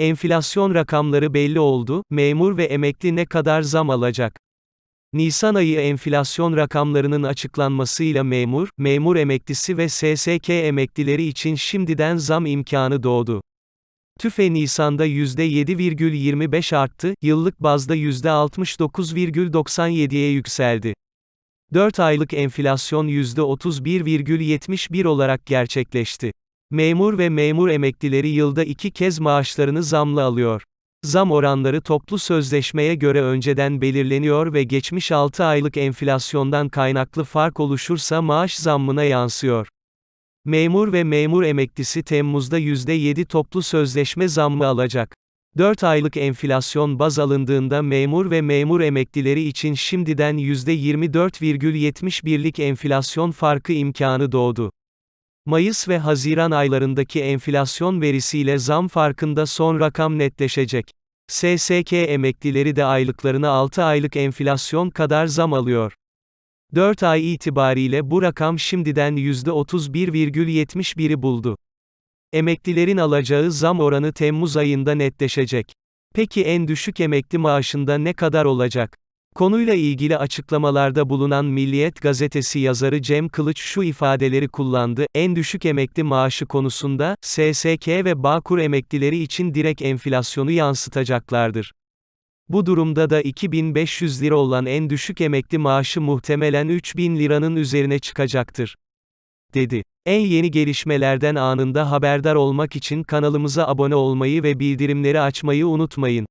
Enflasyon rakamları belli oldu, memur ve emekli ne kadar zam alacak? Nisan ayı enflasyon rakamlarının açıklanmasıyla memur, memur emeklisi ve SSK emeklileri için şimdiden zam imkanı doğdu. TÜFE Nisan'da %7,25 arttı, yıllık bazda %69,97'ye yükseldi. 4 aylık enflasyon %31,71 olarak gerçekleşti. Memur ve memur emeklileri yılda iki kez maaşlarını zamlı alıyor. Zam oranları toplu sözleşmeye göre önceden belirleniyor ve geçmiş 6 aylık enflasyondan kaynaklı fark oluşursa maaş zammına yansıyor. Memur ve memur emeklisi Temmuz'da %7 toplu sözleşme zammı alacak. 4 aylık enflasyon baz alındığında memur ve memur emeklileri için şimdiden %24,71'lik enflasyon farkı imkanı doğdu. Mayıs ve Haziran aylarındaki enflasyon verisiyle zam farkında son rakam netleşecek. SSK emeklileri de aylıklarına 6 aylık enflasyon kadar zam alıyor. 4 ay itibariyle bu rakam şimdiden %31,71'i buldu. Emeklilerin alacağı zam oranı Temmuz ayında netleşecek. Peki en düşük emekli maaşında ne kadar olacak? Konuyla ilgili açıklamalarda bulunan Milliyet gazetesi yazarı Cem Kılıç şu ifadeleri kullandı, en düşük emekli maaşı konusunda, SSK ve Bağkur emeklileri için direkt enflasyonu yansıtacaklardır. Bu durumda da 2500 lira olan en düşük emekli maaşı muhtemelen 3000 liranın üzerine çıkacaktır. dedi. En yeni gelişmelerden anında haberdar olmak için kanalımıza abone olmayı ve bildirimleri açmayı unutmayın.